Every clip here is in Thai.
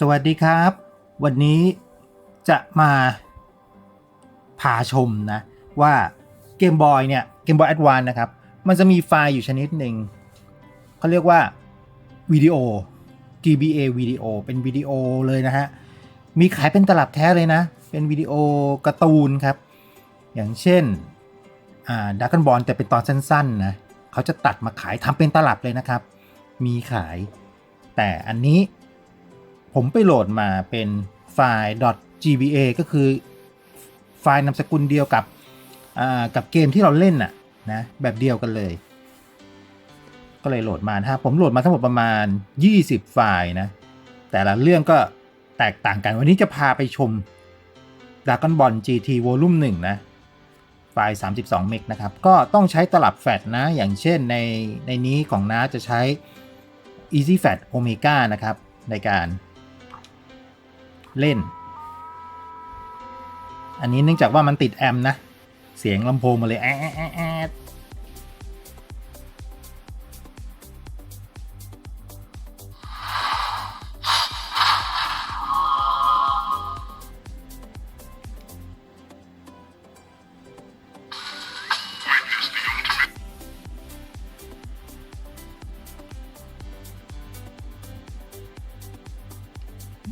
สวัสดีครับ วันนี้จะมาพาชมนะ ว่าเกมบอยเนี่ยเกมบอยแอดวานนะครับ มันจะมีไฟล์อยู่ชนิดหนึ่งเขาเรียกว่าวิดีโอ GBA วิดีโอเป็นวิดีโอเลยนะฮะ มีขายเป็นตลับแท้เลยนะ เป็นวิดีโอการ์ตูนครับ อย่างเช่นอ่าดักกันบอลแต่เป็นตอนสั้นๆนะเขาจะตัดมาขายทำเป็นตลับเลยนะครับ มีขาย แต่อันนี้ ผมไปโหลดมาเป็นไฟล์ .gba ก็คือไฟล์นามสกุลเดียวกับกับเกมที่เราเล่นน่ะนะแบบเดียวกันเลย ก็เลยโหลดมานะฮะผมโหลดมาทั้งหมดประมาณ 20 ไฟล์นะ แต่ละเรื่องก็แตกต่างกัน วันนี้จะพาไปชม Dragon Ball GT Volume 1 นะ ไฟล์ 32 เมกนะครับ ก็ต้องใช้ตลับแฟลชนะ อย่างเช่นในในนี้ของน้าจะใช้ Easy Fat Omega นะครับ ในการ เล่น อันนี้เนื่องจากว่ามันติดแอมป์นะ เสียงลำโพงมาเลยแอะแอะแอะ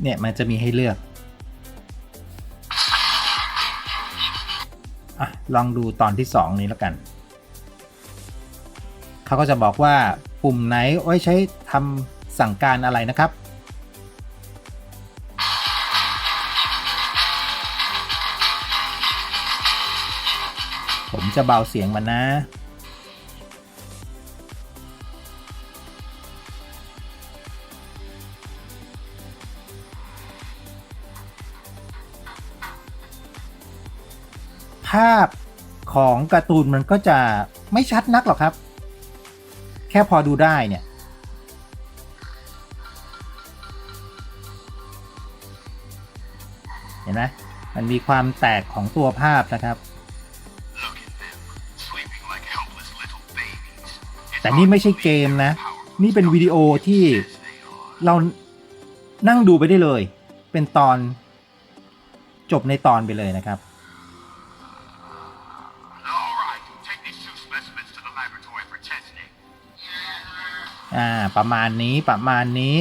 เนี่ยมันจะมีให้เลือกอะลองดูตอนที่ 2 นี้แล้วกัน เขาก็จะบอกว่าปุ่มไหนไว้ใช้ทำสั่งการอะไรนะครับ ผมจะเบาเสียงมันนะ ภาพของการ์ตูนมันก็จะไม่ชัดนักหรอกครับ แค่พอดูได้เนี่ย เห็นไหมมันมีความแตกของตัวภาพนะครับ like แต่นี่ไม่ใช่เกมนะ นี่เป็นวิดีโอที่เรานั่งดูไปได้เลย เป็นตอนจบในตอนไปเลยนะครับ อ่าประมาณนี้ประมาณนี้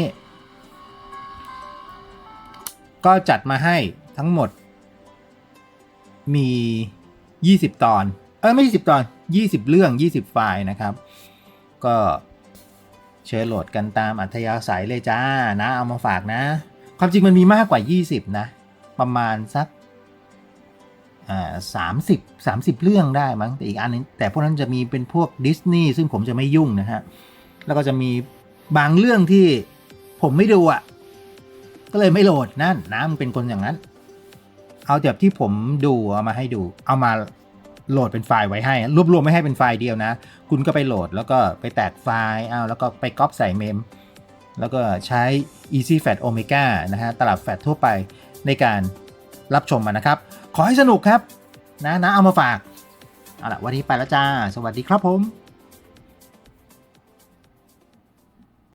ก็จัดมาให้ทั้งหมด มี 20 ตอน เออไม่ใช่10ตอน 20 เรื่อง 20 ไฟล์นะครับ ก็เชิญโหลดกันตามอัธยาศัยเลยจ้านะ เอามาฝากนะ ความจริงมันมีมากกว่า 20 นะ ประมาณสัก สามสิบสามสิบเรื่องได้มั้งแต่อีกอันนึงแต่พวกนั้นจะมีเป็นพวกดิสนีย์ซึ่งผมจะไม่ยุ่งนะฮะ แล้วก็จะมีบางเรื่องที่ผมไม่ดูอะ ก็เลยไม่โหลดนั่นนะมันเป็นคนอย่างนั้น เอาแบบที่ผมดูเอามาให้ดู เอามาโหลดเป็นไฟล์ไว้ให้ รวบรวมไม่ให้เป็นไฟล์เดียวนะ คุณก็ไปโหลดแล้วก็ไปแตกไฟล์เอาแล้วก็ไปก๊อปใส่เมม แล้วก็ใช้ Easy Fat Omega นะฮะ ตลับแฟตทั่วไปในการ รับชมมันนะครับ ขอให้สนุกครับ นะนะเอามาฝาก เอาละวันนี้ไปแล้วจ้า สวัสดีครับผม